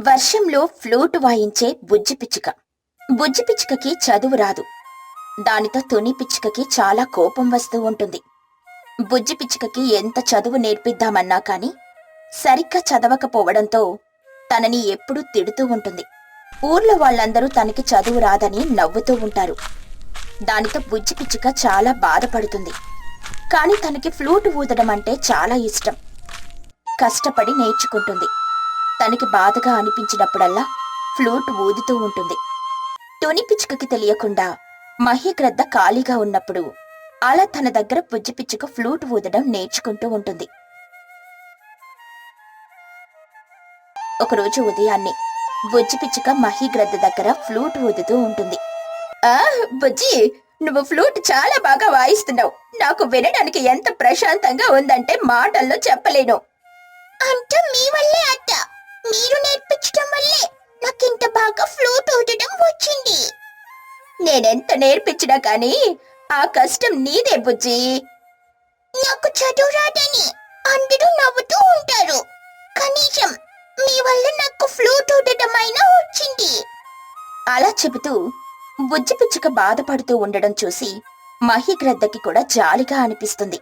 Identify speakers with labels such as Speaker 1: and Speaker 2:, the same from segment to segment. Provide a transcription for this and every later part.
Speaker 1: వర్షంలో ఫ్లూట్ వాయించే బుజ్జి పిచ్చుక. బుజ్జి పిచ్చుకకి చదువు రాదు. దానితో తుని పిచ్చుకకి చాలా కోపం వస్తూ ఉంటుంది. బుజ్జి పిచ్చుకకి ఎంత చదువు నేర్పిద్దామన్నా కాని సరిగ్గా చదవకపోవడంతో తనని ఎప్పుడూ తిడుతూ ఉంటుంది. ఊర్లో వాళ్ళందరూ తనకి చదువు రాదని నవ్వుతూ ఉంటారు. దానితో బుజ్జి పిచ్చుక చాలా బాధపడుతుంది. కాని తనకి ఫ్లూట్ ఊదడం అంటే చాలా ఇష్టం. కష్టపడి నేర్చుకుంటుంది. తనకి బాధగా అనిపించినప్పుడల్లా ఫ్లూట్ ఊదుతూ ఉంటుంది. తుని పిచ్చుకకి తెలియకుండా మహిగ్రద్ద ఖాళీగా ఉన్నప్పుడు అలా తన దగ్గర బుజ్జి పిచ్చుక ఫ్లూట్ ఊదడం నేర్చుకుంటూ ఉంటుంది. ఒకరోజు ఉదయాన్నే బుజ్జి పిచ్చుక మహిగ్రద్ద దగ్గర ఫ్లూట్ ఊదుతూ ఉంటుంది. ఆ బుజ్జి నువ్వు ఫ్లూట్ చాలా బాగా వాయిస్తున్నావు. నాకు వినడానికి ఎంత ప్రశాంతంగా ఉందంటే మాటల్లో చెప్పలేను. అంటే మీ వల్లే అత్త మీరు నేర్పించడం వల్లే నాకింత బాగా ఫ్లూట్ ఊదడం వచ్చింది. నేనెంత నేర్పించినా కానీ ఆ కష్టం నీదే బుజ్జి. నాకు చదువు రాదని అందరూ నవ్వుతూ ఉంటారు. కనీసం మీ వల్ల నాకు ఫ్లూట్ ఊదటమైనా అయినా వచ్చింది. అలా చెబుతూ బుజ్జి పిచ్చుక బాధపడుతూ ఉండడం చూసి మహిగ్రద్దకి కూడా జాలిగా అనిపిస్తుంది.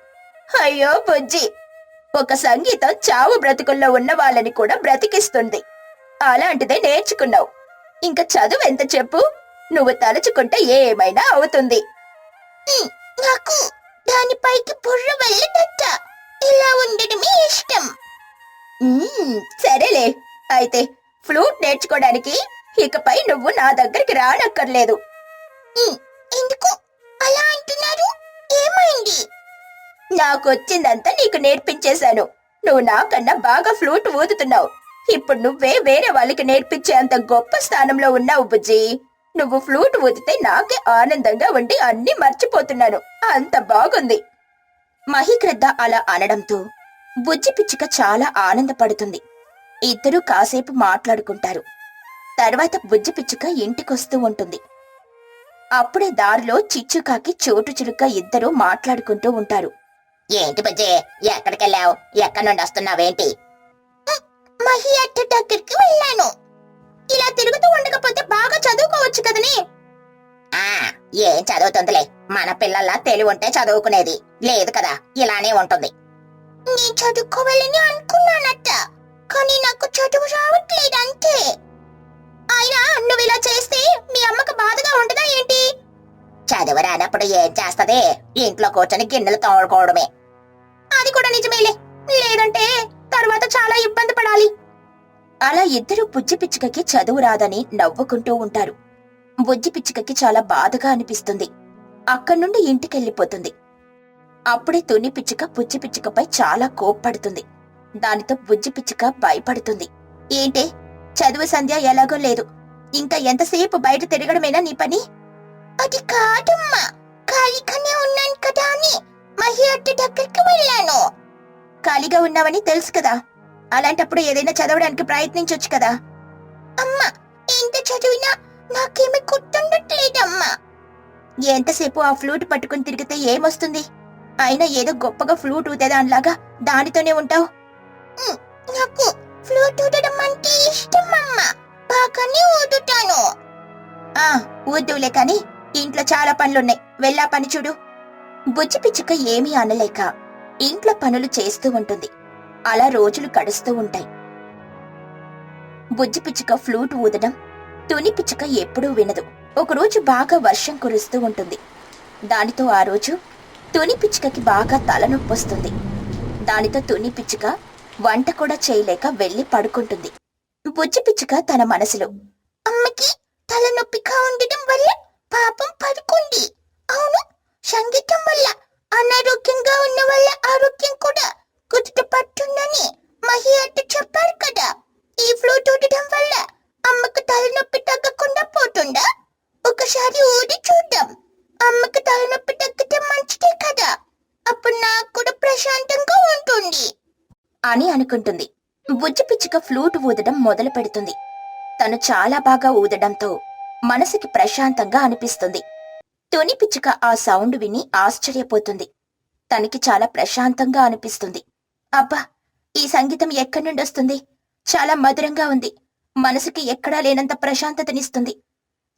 Speaker 1: అయ్యో బుజ్జి ఒక సంగీతం చావు బ్రతుకుల్లో ఉన్న వాళ్ళని కూడా బ్రతికిస్తుంది. అలాంటిదే నేర్చుకున్నావు. ఇంకా చదువు ఎంత చెప్పు? నువ్వు తలుచుకుంటే ఏమైనా అవుతుంది. నాకు దానిపైకి బుర్ర వెళ్ళదట ఇలా ఉండడమే ఇష్టం. సరేలే. అయితే ఫ్లూట్ నేర్చుకోవడానికి ఇకపై నువ్వు నా దగ్గరికి రానక్కర్లేదు. నాకొచ్చిందంతా నీకు నేర్పించేశాను. నువ్వు నాకన్నా బాగా ఫ్లూట్ ఊదుతున్నావు. ఇప్పుడు నువ్వే వేరే వాళ్ళకి నేర్పించే అంత గొప్ప స్థానంలో ఉన్నావు బుజ్జి. నువ్వు ఫ్లూట్ ఊదితే నాకే ఆనందంగా ఉండి అన్ని మర్చిపోతున్నాను. అంత బాగుంది. మహిక్రద్ద అలా అనడంతో బుజ్జి పిచ్చుక చాలా ఆనందపడుతుంది. ఇద్దరూ కాసేపు మాట్లాడుకుంటారు. తర్వాత బుజ్జి పిచ్చుక ఇంటికొస్తూ ఉంటుంది. అప్పుడే దారిలో చిచ్చుకాకి చోటు చిలుక ఇద్దరూ మాట్లాడుకుంటూ ఉంటారు. ఏంటి బుజ్జి? ఎక్కడికెళ్ళావు? ఎక్కడి నుండి వస్తున్నావేంటి? మహి అట్ట దగ్గరికి వెళ్ళాను. ఇలా తిరుగుతూ ఉండకపోతే బాగా చదువుకోవచ్చు కదనే? ఏం చదువుతుందిలే. మన పిల్లల్లా తెలివి ఉంటే చదువుకునేది. లేదు కదా ఇలానే ఉంటుంది. నేను చదువుకోవాలని అనుకున్నానట్ట కానీ నాకు చదువు రావట్లేదు అంతే. అయినా నువ్వు ఇలా చేస్తే మీ అమ్మకు బాధగా ఉండదా ఏంటి? చదువు రానప్పుడు ఏం చేస్తది? ఇంట్లో కూర్చొని గిన్నెలు తోడుకోవడమే అది కూడా నిజమేలే. లేదంటే తర్వాత చాలా ఇబ్బంది పడాలి. అలా ఇద్దరు బుజ్జిపిచ్చుకకి చదువు రాదని నవ్వుకుంటూ ఉంటారు. బుజ్జి పిచ్చుకకి చాలా బాధగా అనిపిస్తుంది. అక్కడి నుండి ఇంటికెళ్ళిపోతుంది. అప్పుడే తుని పిచ్చుక బుజ్జిపిచ్చుకపై చాలా కోప్పడుతుంది. దానితో బుజ్జిపిచ్చుక భయపడుతుంది. ఏంటే? చదువు సంధ్య ఎలాగో లేదు. ఇంకా ఎంతసేపు బయట తిరగడమేనా నీ పని? అది కాదమ్మా. ఖాళీగానే ఉన్నాను కదా అని. మహి అట్టి దగ్గరికి వెళ్ళాను. ఖాళీగా ఉన్నావని తెలుసు కదా. అలాంటప్పుడు ఏదైనా చదవడానికి ప్రయత్నించొచ్చు కదా. అమ్మా ఎంత చదివినా నాకేమీ గుర్తుండట్లేదమ్మా. ఎంతసేపు ఆ ఫ్లూట్ పట్టుకుని తిరిగితే ఏమొస్తుంది? అయినా ఏదో గొప్పగా ఫ్లూట్ ఊతే దానిలాగా దానితోనే ఉంటావు. నాకు ఫ్లూట్ ఊదడం అంటే ఇష్టం అమ్మా బాగానే ఊదుతాను. ఆ ఊదులే కానీ ఇంట్లో చాలా పనులున్నాయి. వెళ్ళా పని చూడు. బుజ్జి పిచ్చుక ఏమీ అనలేక ఇంట్లో పనులు చేస్తూ ఉంటుంది. అలా రోజులు గడుస్తూ ఉంటాయి. బుజ్జి పిచ్చుక ఫ్లూట్ ఊదడం తుని పిచ్చుక ఎప్పుడూ వినదు. ఒకరోజు బాగా వర్షం కురుస్తూ ఉంటుంది. దానితో ఆ రోజు తుని పిచ్చుకకి బాగా తలనొప్పొస్తుంది. దానితో తుని పిచ్చుక వంట కూడా చేయలేక వెళ్ళి పడుకుంటుంది. బుజ్జి పిచ్చుక తన మనసులో అమ్మకి తలనొప్పిగా ఉండటం వల్ల పాపం పడుకుంది. అవును సంగీతం వల్ల అనారోగ్యంగా ఉన్న వాళ్ళ ఆరోగ్యం కూడా కుదుట పట్టుందని మహి అంటే చెప్పారు కదా. ఈ ఫ్లూట్ ఊడటం వల్ల అమ్మకు తలనొప్పి తగ్గకుండా పోతుందా? ఒకసారి ఊడి చూద్దాం. అమ్మకు తలనొప్పి తగ్గితే మంచిదే కదా. అప్పుడు నాకు కూడా ప్రశాంతంగా ఉంటుంది. అని అనుకుంటుంది. బుజ్జి పిచ్చుక ఫ్లూట్ ఊదడం మొదలు పెడుతుంది తను చాలా బాగా ఊదడంతో మనసుకి ప్రశాంతంగా అనిపిస్తుంది. తుని పిచ్చుక ఆ సౌండ్ విని ఆశ్చర్యపోతుంది. తనకి చాలా ప్రశాంతంగా అనిపిస్తుంది. అబ్బా ఈ సంగీతం ఎక్కడి నుండి వస్తుంది చాలా మధురంగా ఉంది. మనసుకి ఎక్కడా లేనంత ప్రశాంతతనిస్తుంది.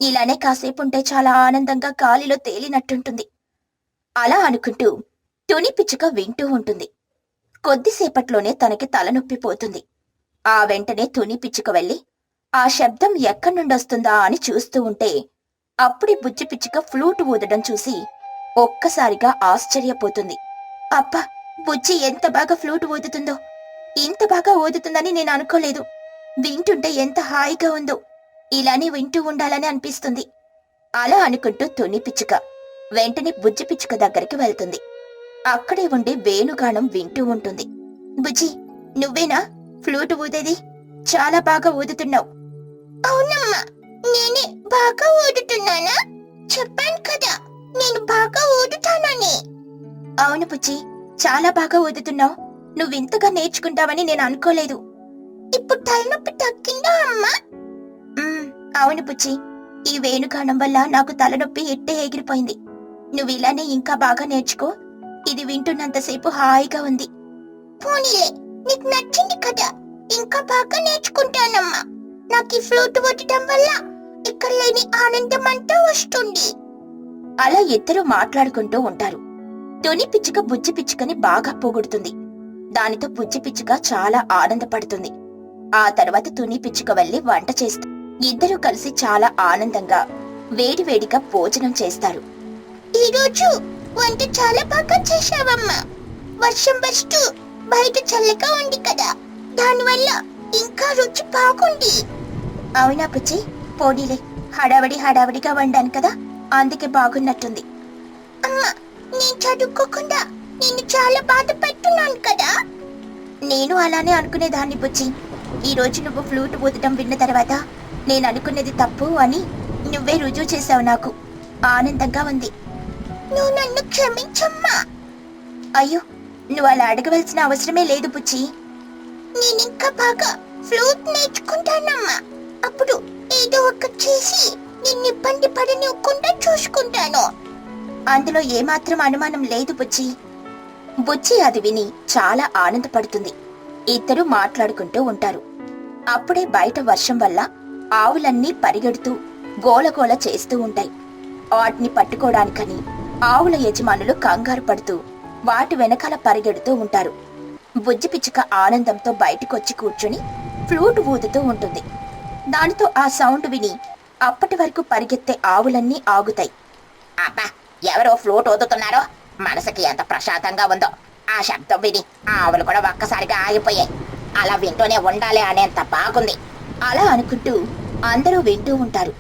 Speaker 1: ఇలానే కాసేపు ఉంటే చాలా ఆనందంగా గాలిలో తేలినట్టుంటుంది. అలా అనుకుంటూ తుని పిచ్చుక వింటూ ఉంటుంది. కొద్దిసేపట్లోనే తనకి తలనొప్పి పోతుంది. ఆ వెంటనే తుని పిచ్చుక వెళ్ళి ఆ శబ్దం ఎక్కడి నుండొస్తుందా? అని చూస్తూ ఉంటే అప్పుడే బుజ్జి పిచ్చుక ఫ్లూట్ ఊదడం చూసి ఒక్కసారిగా ఆశ్చర్యపోతుంది. అబ్బా బుజ్జి ఎంత బాగా ఫ్లూట్ ఊదుతుందో. ఇంత బాగా ఊదుతుందని నేను అనుకోలేదు. వింటుంటే ఎంత హాయిగా ఉందో. ఇలానే వింటూ ఉండాలని అనిపిస్తుంది. అలా అనుకుంటూ తుని పిచ్చుక వెంటనే బుజ్జి పిచ్చుక దగ్గరికి వెళ్తుంది. అక్కడే ఉండే వేణుగానం వింటూ ఉంటుంది. బుజ్జి నువ్వేనా? ఫ్లూట్ ఊదేది? చాలా బాగా ఊదుతున్నావు. అవునమ్మా నేనే బాగా ఊదుతున్నానా? చెప్పాను కదా నేను బాగా ఊదుతానని. అవును పుచ్చి చాలా బాగా ఊదుతున్నావు. నువ్వింతగా నేర్చుకుంటావని నేను అనుకోలేదు. ఇప్పుడు తలనొప్పి తగ్గిందా అమ్మా? అవును పుచ్చి ఈ వేణుగానం వల్ల నాకు తలనొప్పి ఎట్టే ఎగిరిపోయింది. నువ్వు ఇలానే ఇంకా బాగా నేర్చుకో. ఇది వింటున్నంతసేపు హాయిగా ఉంది. పోనీలే నీకు నచ్చింది కదా. ఇంకా బాగా నేర్చుకుంటానమ్మా. నాకు ఈ ఫ్లూట్ కొట్టడం వల్ల ఇక్కడ లేని ఆనందం అంతా వస్తుంది. అలా ఇద్దరు మాట్లాడుకుంటూ ఉంటారు. తుని పిచ్చుక బుజ్జి పిచ్చుకని బాగా పొగుడుతుంది. దానితో బుజ్జి పిచ్చుక చాలా ఆనందపడుతుంది. ఆ తర్వాత తుని పిచ్చుక వెళ్ళి వంట చేస్తుంది ఇద్దరు కలిసి చాలా ఆనందంగా వేడివేడిగా భోజనం చేస్తారు. ఈరోజు వంట చాలా బాగా చేశావమ్మా. వర్షం వస్తూ బయట చల్లగా ఉంది కదా. దానివల్ల ఇంకా రుచి బాగుంది. అవునా పుచ్చి పోనీలే. హడావడి హడావడిగా వండాను కదా అందుకే బాగున్నట్టుంది. అమ్మా నేను చదువుకోకుండా నేను చాలా బాధపడుతున్నాను కదా. నేను అలానే అనుకునేదాన్ని బుజ్జి. ఈ రోజు నువ్వు ఫ్లూట్ ఊదటం విన్న తర్వాత నేను అనుకునేది తప్పు అని నువ్వే రుజువు చేశావు నాకు. ఆనందంగా ఉంది. నువ్వు నన్ను క్షమించమ్మా. అయ్యో నువ్వు అలా అడగవలసిన అవసరమే లేదు బుజ్జి. నేను ఇంకా బాగా ఫ్లూట్ నేర్చుకుంటానమ్మా. అప్పుడు ఏదో ఒకటి చేసి నిన్ను ఇబ్బంది పడనివ్వకుండా చూసుకుంటాను. అందులో ఏమాత్రం అనుమానం లేదు బుజ్జి. బుజ్జి అది విని చాలా ఆనందపడుతుంది. ఇద్దరు మాట్లాడుకుంటూ ఉంటారు. అప్పుడే బయట వర్షం వల్ల ఆవులన్నీ పరిగెడుతూ గోలగోల చేస్తూ ఉంటాయి. వాటిని పట్టుకోవడానికని ఆవుల యజమానులు కంగారు పడుతూ వాటి వెనకాల పరిగెడుతూ ఉంటారు. బుజ్జి పిచ్చుక ఆనందంతో బయటకొచ్చి కూర్చుని ఫ్లూట్ ఊదుతూ ఉంటుంది. దానితో ఆ సౌండ్ విని అప్పటి వరకు పరిగెత్తే ఆవులన్నీ ఆగుతాయి. అబ్బా ఎవరో ఫ్లూట్ ఊదుతున్నారో మనసుకి ఎంత ప్రశాంతంగా ఉందో. ఆ శబ్దం విని ఆ ఆవులు కూడా ఒక్కసారిగా ఆగిపోయాయి. అలా వింటూనే ఉండాలి అనేంత బాగుంది. అలా అనుకుంటూ అందరూ వింటూ ఉంటారు.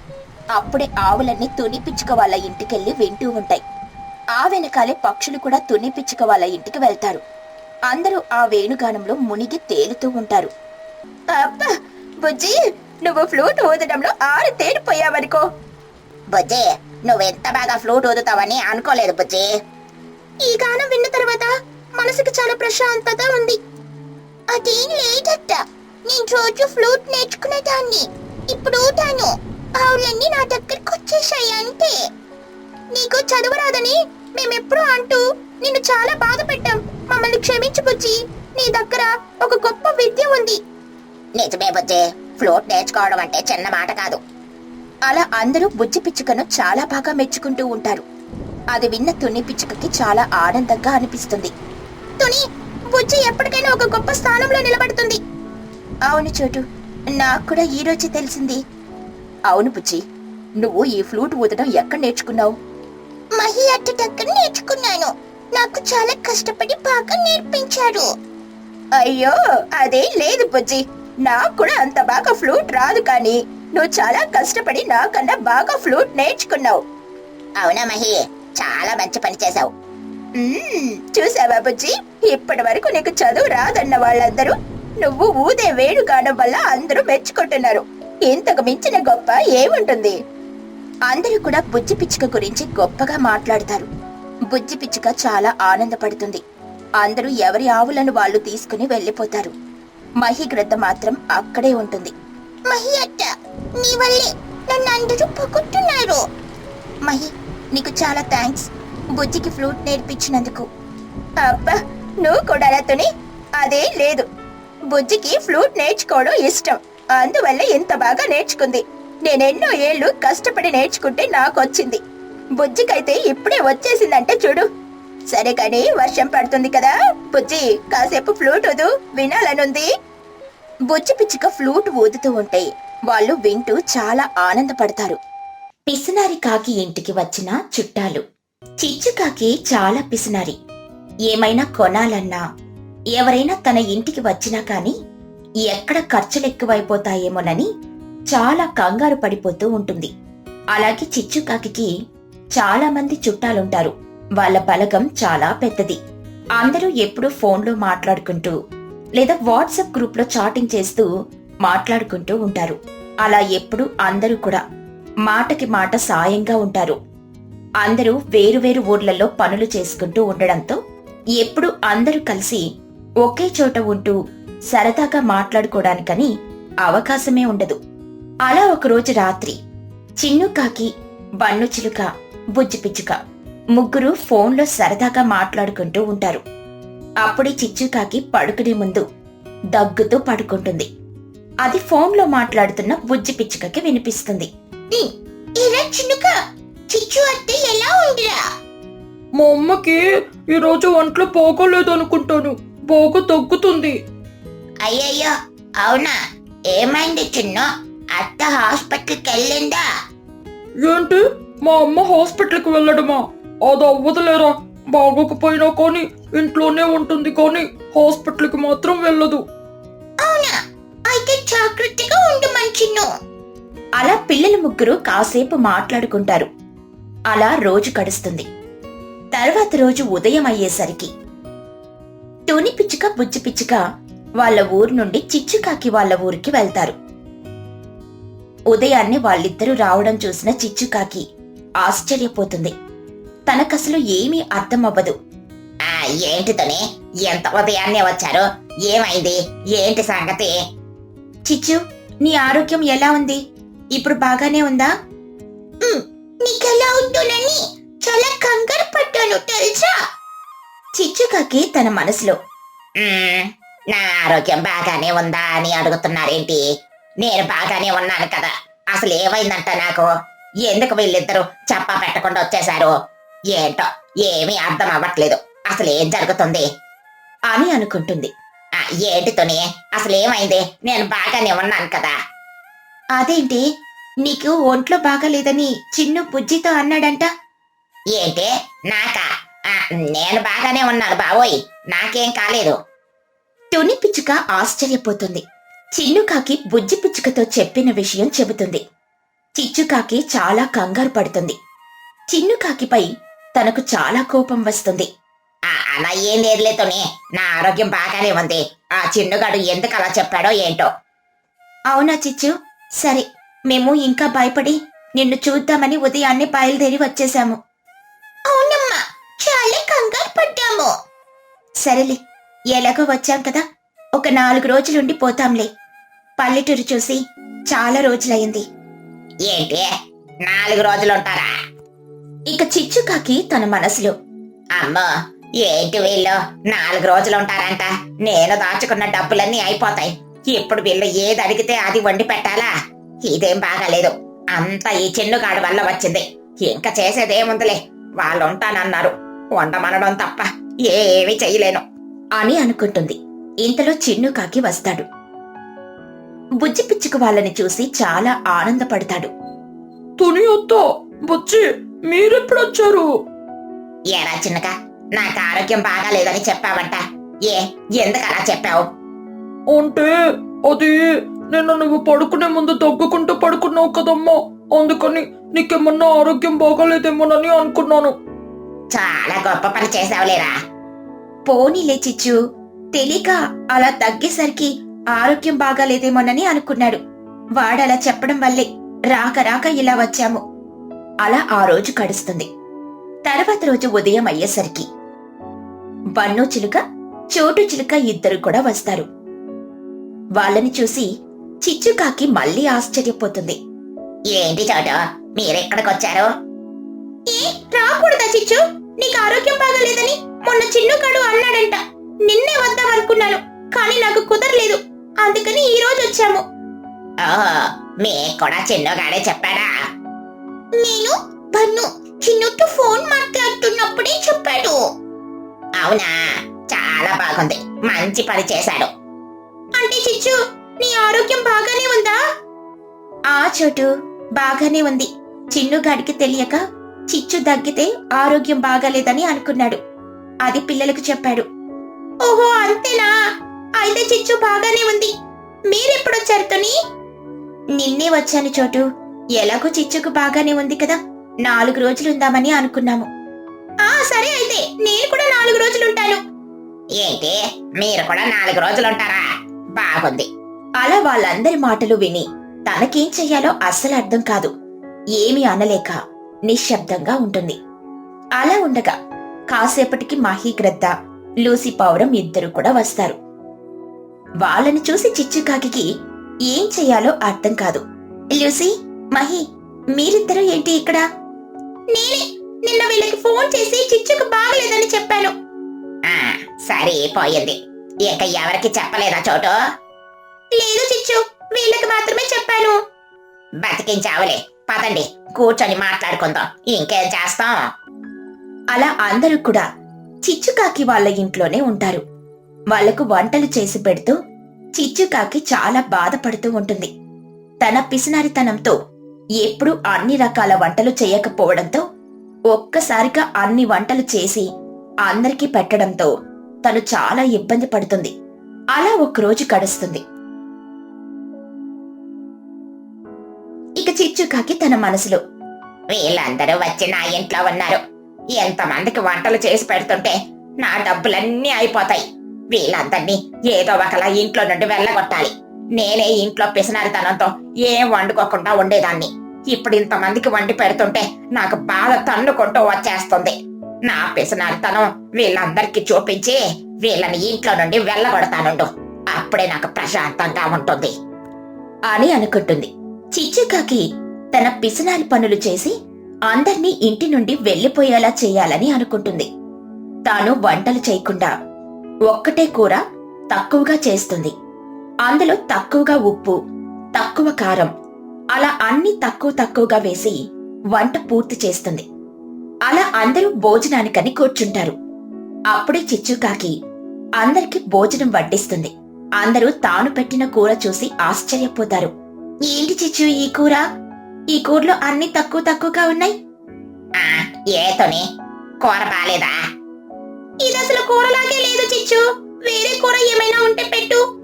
Speaker 1: అప్పుడే ఆవులన్నీ తుని పిచ్చుక వాళ్ళ ఇంటికెళ్ళి వింటూ ఉంటాయి. ఆ వెనకాలే పక్షులు కూడా తుని పిచ్చుక వాళ్ళ ఇంటికి వెళ్తారు. అందరూ ఆ వేణుగానంలో మునిగి తేలుతూ ఉంటారు. అబ్బా బుజ్జి! నువ్వు ఫ్లూట్ ఊదడంలో ఆరు తేలిపోయావనుకో. బుజ్జి నువ్వెంత బాగా ఫ్లూట్ ఊదుతావని అనుకోలేదు బుజ్జి. ఈ గానం విన్న తర్వాత మనసుకి చాలా ప్రశాంతత ఉంది. అదేం లేదట నేను రోజు ఫ్లూట్ నేర్చుకునేదాన్ని. ఇప్పుడు ఊదాను పావులన్నీ నా దగ్గరకు వచ్చేసాయి అంతే. నీకు చదవరాదని మేమెప్పుడూ అంటూ నిన్ను చాలా బాధ పెట్టాం. మమ్మల్ని క్షమించు బుజ్జి. నీ దగ్గర ఒక గొప్ప విద్య ఉంది. నిజమే బుజ్జి. ఫ్లోట్ నేర్చుకోవడం అంటే చిన్న మాట కాదు. అలా అందరూ బుజ్జి పిచ్చుకను చాలా బాగా మెచ్చుకుంటూ ఉంటారు. అది విన్న తుని పిచ్చుకకి చాలా ఆనందంగా అనిపిస్తుంది. తుని బుజ్జి ఎప్పటికైనా ఒక గొప్ప స్థానంలో నిలబడుతుంది. అవును చోటు నాకు కూడా ఈ రోజు తెలిసింది. అవును బుజ్జి నువ్వు ఈ ఫ్లూట్ ఊదడం ఎక్కడ నేర్చుకున్నావు? మహి అట్ట దగ్గర నేర్చుకున్నాను. నాకు చాలా కష్టపడి బాగా నేర్పించారు. అయ్యో అదే లేదు బుజ్జి. నాకు కూడా అంత బాగా ఫ్లూట్ రాదు కానీ నువ్వు చాలా కష్టపడి నాకన్నా బాగా ఫ్లూట్ నేర్చుకున్నావు. అవునా మహి? చాలా మంచి పని చేశావు. చూసావా బుజ్జి? ఇప్పటి వరకు నీకు చదువు రాదన్న వాళ్ళందరూ నువ్వు ఊదే వేడు కావడం వల్ల అందరూ మెచ్చుకుంటున్నారు. ఇంతకు మించిన గొప్ప ఏముంటుంది? అందరూ కూడా బుజ్జి పిచ్చుక గురించి గొప్పగా మాట్లాడతారు. బుజ్జి పిచ్చుక చాలా ఆనందపడుతుంది. అందరూ ఎవరి ఆవులను వాళ్ళు తీసుకుని వెళ్ళిపోతారు. మహి గ్రద్ద మాత్రం అక్కడే ఉంటుంది. మహి అట్ట నీ వల్లే నన్ను అందరూ పొగుట్టున్నారు మహి నీకు చాలా థ్యాంక్స్ బుజ్జికి ఫ్లూట్ నేర్పించినందుకు. అబ్బా నువ్వు కూడా తుని అదే లేదు. బుజ్జికి ఫ్లూట్ నేర్చుకోవడం ఇష్టం. అందువల్ల ఇంత బాగా నేర్చుకుంది. నేనెన్నో ఏళ్ళు కష్టపడి నేర్చుకుంటే నాకొచ్చింది. బుజ్జికైతే ఇప్పుడే వచ్చేసిందంటే చూడు. సరే కానీ వర్షం పడుతుంది కదా? బుజ్జి కాసేపు ఫ్లూట్ వదు వినాలనుంది. బుజ్జి పిచ్చిక ఫ్లూట్ ఊదుతూ ఉంటాయి వాళ్ళు వింటూ చాలా ఆనందపడతారు. పిసినారి కాకి ఇంటికి వచ్చిన చుట్టాలు. చిచ్చుకాకి చాలా పిసినారి. ఏమైనా కొనాలన్నా ఎవరైనా తన ఇంటికి వచ్చినా కాని ఎక్కడ ఖర్చులెక్కువైపోతాయేమోనని చాలా కంగారు పడిపోతూ ఉంటుంది. అలాగే చిచ్చుకాకి చాలా మంది చుట్టాలుంటారు. వాళ్ళ బలగం చాలా పెద్దది. అందరూ ఎప్పుడూ ఫోన్లో మాట్లాడుకుంటూ లేదా వాట్సాప్ గ్రూప్లో చాటింగ్ చేస్తూ మాట్లాడుకుంటూ ఉంటారు. అలా ఎప్పుడు అందరూ కూడా మాటకి మాట సాయంగా ఉంటారు. అందరూ వేరువేరు ఊర్లలో పనులు చేసుకుంటూ ఉండడంతో ఎప్పుడు అందరూ కలిసి ఒకే చోట ఉంటూ సరదాగా మాట్లాడుకోవడానికని అవకాశమే ఉండదు. అలా ఒకరోజు రాత్రి చిన్నుకాకి బన్ను చిలుక బుజ్జి ముగ్గురు ఫోన్లో సరదాగా మాట్లాడుకుంటూ ఉంటారు. అప్పుడే చిచ్చుకాకి పడుకునే ముందు దగ్గుతూ పడుకుంటుంది. అది ఫోన్లో మాట్లాడుతున్న బుజ్జి పిచ్చుకకి వినిపిస్తుంది.
Speaker 2: మా అమ్మకి ఈరోజు ఒంట్లో బాగోలేదు అనుకుంటాను బాగా తగ్గుతుంది
Speaker 1: అయ్యయ్యో అవునా? ఏమైంది చిన్ను? అత్త హాస్పిటల్కి వెళ్ళిందా
Speaker 2: ఏంటి? మా అమ్మ హాస్పిటల్కి వెళ్ళడమా? అది అవ్వదులేరా. బాగోకపోయినా కానీ ఇంట్లోనే ఉంటుంది కానీ హాస్పిటల్కి మాత్రం వెళ్ళదు.
Speaker 1: అవునా? అయితే జాగ్రత్తగా ఉండు మంచిను అలా పిల్లలు ముగ్గురు కాసేపు మాట్లాడుకుంటారు. అలా రోజు గడుస్తుంది. తర్వాత రోజు ఉదయం అయ్యేసరికి తుని పిచ్చుక బుజ్జి పిచ్చుక వాళ్ళ ఊరు నుండి చిచ్చుకాకి వాళ్ళ ఊరికి వెళ్తారు. ఉదయాన్నే వాళ్ళిద్దరూ రావడం చూసిన చిచ్చుకాకి ఆశ్చర్యపోతుంది. తనకసలు ఏమీ అర్థం అవ్వదు ఏంటితోనే ఎంత ఉదయాన్నే వచ్చారు? ఏమైంది? ఏంటి సంగతి? చిచ్చు నీ ఆరోగ్యం ఎలా ఉంది? ఇప్పుడు బాగానే ఉందా? నీకెలా ఉందోనని చాలా కంగారు పడ్డాను తెలుసా? చిచ్చుకాకి తన మనసులో నా ఆరోగ్యం బాగానే ఉందా అని అడుగుతున్నారేంటి? నేను బాగానే ఉన్నాను కదా. అసలు ఏమైందంట నాకు? ఎందుకు వీళ్ళిద్దరూ చెప్పా పెట్టకుండా వచ్చేశారు? ఏంటో ఏమీ అర్థం అవ్వట్లేదు అసలు ఏం జరుగుతుంది? అని అనుకుంటుంది. ఆ, ఏంటితోనే అసలు ఏమైంది నేను బాగానే ఉన్నాను కదా. అదేంటి? నీకు ఒంట్లో బాగాలేదని చిన్ను బుజ్జితో అన్నాడంట? ఏంటి? నాకా? నేను బాగానే ఉన్నాను బావోయ్. నాకేం కాలేదు. తుని పిచ్చుక ఆశ్చర్యపోతుంది. చిన్నుకాకి బుజ్జి పిచ్చుకతో చెప్పిన విషయం చెబుతుంది. చిచ్చుకాకి చాలా కంగారు పడుతుంది. చిన్నుకాకిపై తనకు చాలా కోపం వస్తుంది. అలా ఏం లేదులేతోనే నా ఆరోగ్యం బాగానే ఉంది. ఆ చిన్నుగాడు ఎందుకు అలా చెప్పాడో ఏంటో? అవునా చిచ్చు. సరే మేము ఇంకా భయపడి నిన్ను చూద్దామని ఉదయాన్నే బయలుదేరి వచ్చేశాము అవునమ్మా. చాలా కంగారు పడ్డాము. సరేలే. ఎలాగో వచ్చాం కదా. ఒక నాలుగు రోజులుండి పోతాంలే. పల్లెటూరు చూసి చాలా రోజులయ్యింది. ఏంటి? నాలుగు రోజులు ఉంటారా ఇక చిచ్చుకాకి తన మనసులో. అమ్మో ఏంటి వీళ్ళు? నాలుగు రోజులు ఉంటారంట. నేను దాచుకున్న డబ్బులన్నీ అయిపోతాయి. ఇప్పుడు వీళ్ళు ఏది అడిగితే అది వండి పెట్టాలా? ఇదేం బాగాలేదు. అంతా ఈ చిన్నుగాడి వల్ల వచ్చింది. ఇంకా చేసేదేముందిలే వాళ్ళు ఉంటానన్నారు వండమనడం తప్ప ఏమీ చెయ్యలేను అని అనుకుంటుంది. ఇంతలో చిన్నుకాకి వస్తాడు. బుజ్జి పిచ్చుకు వాళ్ళని చూసి చాలా ఆనందపడతాడు.
Speaker 2: తుని అత్త బుచ్చి మీరెప్పుడు వచ్చారు
Speaker 1: ఏరా చిన్నగా నాకు ఆరోగ్యం బాగాలేదని చెప్పావంట. ఏ ఎందుకు అలా చెప్పావు?
Speaker 2: అంటే అది నిన్న నువ్వు పడుకునే ముందు దగ్గుకుంటూ పడుకున్నావు కదమ్మా. అందుకని నీకేమన్నా ఆరోగ్యం బాగోలేదేమోనని అనుకున్నాను.
Speaker 1: చాలా గొప్ప పని చేసావులేరా పోనీలే చిచ్చు. తెలియక అలా తగ్గేసరికి ఆరోగ్యం బాగాలేదేమోనని అనుకున్నాడు. వాడలా చెప్పడం వల్లే రాక రాక ఇలా వచ్చాము. అలా ఆ రోజు గడుస్తుంది. తర్వాత రోజు ఉదయం అయ్యేసరికి. బన్ను చిలుక చోటు చిలుక ఇద్దరు కూడా వస్తారు. వాళ్ళని చూసి చిచ్చుకాకి మళ్ళీ ఆశ్చర్యపోతుంది. ఏంటి చాట మీరెక్కడికొచ్చారు? ఏ రాకూడదా చిచ్చు? నీకు ఆరోగ్యం బాగలేదని మొన్న చిన్నుకాడు అన్నాడంట. నిన్నే వద్దాం అనుకున్నాను కానీ నాకు కుదరలేదు. అందుకని ఈ రోజు వచ్చాము. ఓహో మీ కూడా చిన్నగాడే చెప్పాడా? నేను బన్ను చిన్నుతో ఫోన్ మాట్లాడుతున్నప్పుడే చెప్పాడు. అవునా? చాలా బాగుంది. మంచి పని చేశాడు. అంటే చిచ్చు నీ ఆరోగ్యం బాగానే ఉందా? ఆ చోటు బాగానే ఉంది. చిన్నుగాడికి తెలియక చిచ్చు దగ్గితే ఆరోగ్యం బాగాలేదని అనుకున్నాడు. అది పిల్లలకు చెప్పాడు. ఓహో అంతేనా? అయితే చిచ్చు బాగానే ఉంది. మీరెప్పుడొచ్చారు తుని? నిన్నే వచ్చాను చోటు. ఎలాగో చిచ్చుకు బాగానే ఉంది కదా. నాలుగు రోజులుందామని అనుకున్నాము. ఆ సరే అయితే నేను కూడా నాలుగు రోజులుంటాను. ఏంటి మీరు కూడా నాలుగు రోజులుంటారా? బాగుంది. అలా వాళ్ళందరి మాటలు విని తనకేం చెయ్యాలో అస్సలు అర్థం కాదు. ఏమీ అనలేక నిశ్శబ్దంగా ఉంటుంది. అలా ఉండగా కాసేపటికి మహీగ్రద్ద లూసి పౌరం ఇద్దరు కూడా వస్తారు. వాళ్ళని చూసి చిచ్చుకాకి ఏం చెయ్యాలో అర్థం కాదు. లూసీ మహి మీరిద్దరూ ఏంటి ఇక్కడ? నేనే. నిన్న వీళ్ళకి ఫోన్ చేసి చిచ్చుకు బాగలేదని చెప్పాను. సరే పోయింది. ఇక ఎవరికి చెప్పలేదా చోటు? లేదు చిచ్చు వీళ్ళకి మాత్రమే చెప్పాను. బతికించావులే. పదండి కూర్చొని మాట్లాడుకుందాం. ఇంకేం చేస్తాం? అలా అందరూ కూడా చిచ్చుకాకి వాళ్ళ ఇంట్లోనే ఉంటారు. వాళ్ళకు వంటలు చేసి పెడుతూ చిచ్చుకాకి చాలా బాధపడుతూ ఉంటుంది. తన పిసినారితనంతో ఎప్పుడూ అన్ని రకాల వంటలు చేయకపోవడంతో ఒక్కసారిగా అన్ని వంటలు చేసి అందరికీ పెట్టడంతో తను చాలా ఇబ్బంది పడుతుంది. అలా ఒకరోజు గడుస్తుంది. ఇక చిచ్చుకాకి తన మనసులో వీళ్ళందరూ వచ్చి నా ఇంట్లో ఉన్నారు. ఎంతమందికి వంటలు చేసి పెడుతుంటే నా డబ్బులన్నీ అయిపోతాయి. వీళ్ళందరినీ ఏదో ఒకలా ఇంట్లో నుండి వెళ్ళగొట్టాలి. నేనే ఇంట్లో పిసినారితనంతో ఏం వండుకోకుండా ఉండేదాన్ని. ఇప్పుడు ఇంతమందికి వండి పెడుతుంటే నాకు బాధ తన్నుకుంటూ వచ్చేస్తుంది. నా పిసినారితనం వీళ్ళందరికీ చూపించి వీళ్ళని ఇంట్లో నుండి వెళ్ళగొడతానుండు. అప్పుడే నాకు ప్రశాంతంగా ఉంటుంది. అని అనుకుంటుంది. చిచ్చుకాకి తన పిసినారి పనులు చేసి అందర్నీ ఇంటి నుండి వెళ్ళిపోయేలా చేయాలని అనుకుంటుంది. తాను వంటలు చేయకుండా ఒక్కటే కూర తక్కువగా చేస్తుంది. అందులో తక్కువగా ఉప్పు తక్కువ కారం అలా అన్ని తక్కువ తక్కువగా వేసి వంట పూర్తి చేస్తుంది. అలా అందరూ భోజనానికని కూర్చుంటారు. అప్పుడే చిచ్చుకాకి అందరికి భోజనం వడ్డిస్తుంది. అందరూ తాను పెట్టిన కూర చూసి ఆశ్చర్యపోతారు. ఏంటి చిచ్చు ఈ కూర? ఈ కూరలో అన్ని తక్కువ తక్కువగా ఉన్నాయి? ఏతోనే. కూర బాలేదా? ఇది అసలు కూరలాగే లేదు చిచ్చు. వేరే కూర ఏమైనా ఉంటే పెట్టు.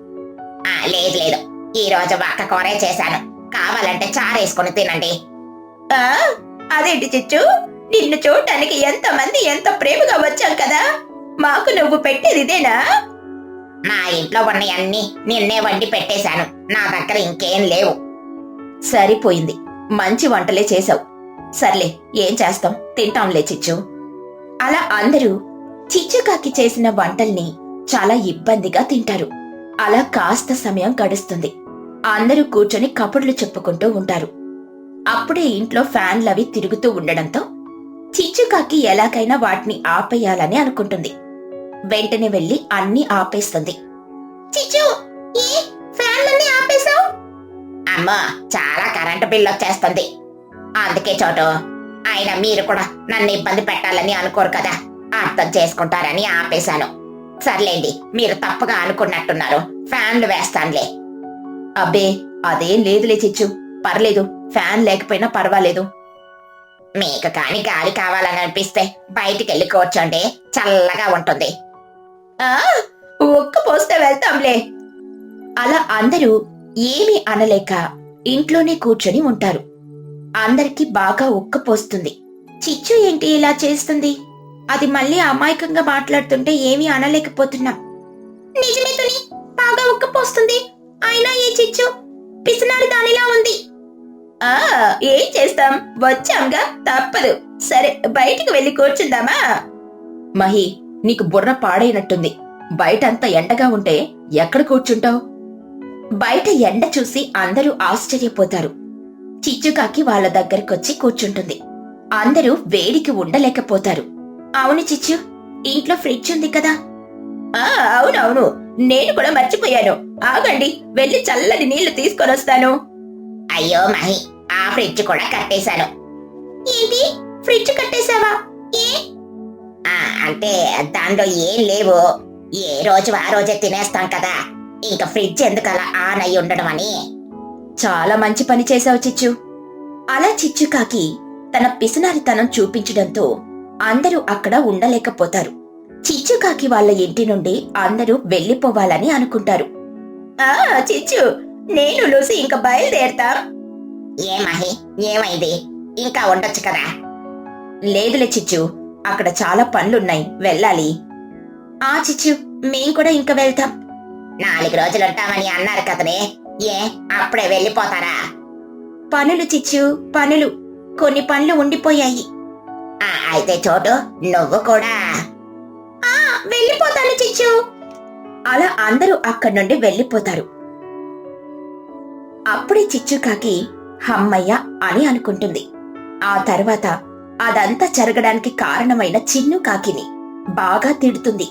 Speaker 1: లేదు లేదు. ఈ రోజు వాక కూరే చేశాను. కావాలంటే చారేసుకుని తినండి. అదేంటి చిచ్చు? నిన్ను చూడటానికి ఎంత మంది ఎంత ప్రేమగా వచ్చాం కదా? మాకు నువ్వు పెట్టేది ఇదేనా? మా ఇంట్లో ఉన్నవన్నీ నిన్నే వండి పెట్టేశాను. నా దగ్గర ఇంకేం లేవు. సరిపోయింది. మంచి వంటలే చేసావు సర్లే ఏం చేస్తాం? తింటాంలే చిచ్చు. అలా అందరూ చిచ్చుకాకి చేసిన వంటల్ని చాలా ఇబ్బందిగా తింటారు. అలా కాస్త సమయం గడుస్తుంది. అందరూ కూర్చొని కబుర్లు చెప్పుకుంటూ ఉంటారు. అప్పుడే ఇంట్లో ఫ్యాన్లవి తిరుగుతూ ఉండడంతో చిచ్చుకాకి ఎలాగైనా వాటిని ఆపేయాలని అనుకుంటుంది. వెంటనే వెళ్ళి అన్ని ఆపేస్తుంది. చిచ్చు ఈ ఫ్యాన్లన్నీ ఆపేశావు? అమ్మా చాలా కరెంటు బిల్ వచ్చేస్తుంది. అందుకే చోటు ఆయన మీరు కూడా నన్ను ఇబ్బంది పెట్టాలని అనుకోరు కదా. అర్థం చేసుకుంటారని ఆపేశాను. సర్లేండి మీరు తప్పగా అనుకున్నట్టున్నారు. ఫ్యాన్లు వేస్తానులే. అబ్బే అదేం లేదులే చిచ్చు. పర్లేదు ఫ్యాన్ లేకపోయినా పర్వాలేదు. మీకు కాని గాలి కావాలని అనిపిస్తే బయటికెళ్ళి కూర్చోండి. చల్లగా ఉంటుంది. ఒక్క పోస్తే వెళ్తాంలే. అలా అందరూ ఏమీ అనలేక ఇంట్లోనే కూర్చొని ఉంటారు. అందరికి బాగా ఉక్కపోస్తుంది చిచ్చు ఏంటి ఇలా చేస్తుంది? అది మళ్ళీ అమాయకంగా మాట్లాడుతుంటే ఏమీ అనలేకపోతున్నాం. నిజమే తుని బాగా ఉక్కపోస్తుంది. అయినా ఏ చిచ్చు? పిసినారి దానిలా ఉంది. ఆ ఏం చేస్తాం? వచ్చాంగా? తప్పదు. సరే బయటికి వెళ్ళి కూర్చుందామా? మహి నీకు బుర్ర పాడైనట్టుంది. బయటంతా ఎండగా ఉంటే ఎక్కడ కూర్చుంటావు? బయట ఎండ చూసి అందరూ ఆశ్చర్యపోతారు. చిచ్చుకాకి వాళ్ళ దగ్గరకొచ్చి కూర్చుంటుంది. అందరూ వేడికి ఉండలేకపోతారు. అవును చిచ్చు ఇంట్లో ఫ్రిడ్జ్ ఉంది కదా. ఆ అవునవును నేను కూడా మర్చిపోయాను. ఆగండి వెళ్ళి చల్లని నీళ్ళు తీసుకొని వస్తాను. అయ్యో మహి ఆ ఫ్రిడ్జ్ కూడా కట్టేశాను. ఏంటి ఫ్రిడ్జ్ కట్టేశావా? ఏ? అంటే దాంట్లో ఏం లేవు. ఏ రోజు ఆ రోజే తినేస్తాం కదా. ఇంకా ఫ్రిడ్జ్ ఎందుకు అలా ఆన్ అయి ఉండడం అని. చాలా మంచి పని చేశావు చిచ్చు. అలా చిచ్చుకాకి తన పిసినారితనం చూపించడంతో అందరూ అక్కడ ఉండలేకపోతారు. చిచ్చుకాకి వాళ్ళ ఇంటి నుండి అందరూ వెళ్ళిపోవాలని అనుకుంటారు. ఆ చిచ్చు నేను లూసి ఇంకా బయలుదేరతా? ఏమహి ఏమైంది? ఇంకా ఉండొచ్చు కదా? లేదులే చిచ్చు అక్కడ చాలా పనులున్నాయి వెళ్ళాలి. ఆ చిచ్చు మేం కూడా ఇంకా వెళ్తాం. నాలుగు రోజులు ఉంటామని అన్నారు కదనే ఏ అప్పుడే వెళ్ళిపోతారా? పనులు చిచ్చు పనులు. కొన్ని పనులు ఉండిపోయాయి. అయితే చోటు నువ్వు కూడా. వెళ్ళిపోతాను చిచ్చు. అలా అందరూ అక్కడి నుండి వెళ్ళిపోతారు. అప్పుడే చిచ్చుకాకి హమ్మయ్య అని అనుకుంటుంది. ఆ తర్వాత అదంతా జరగడానికి కారణమైన చిన్ను కాకిని బాగా తిడుతుంది.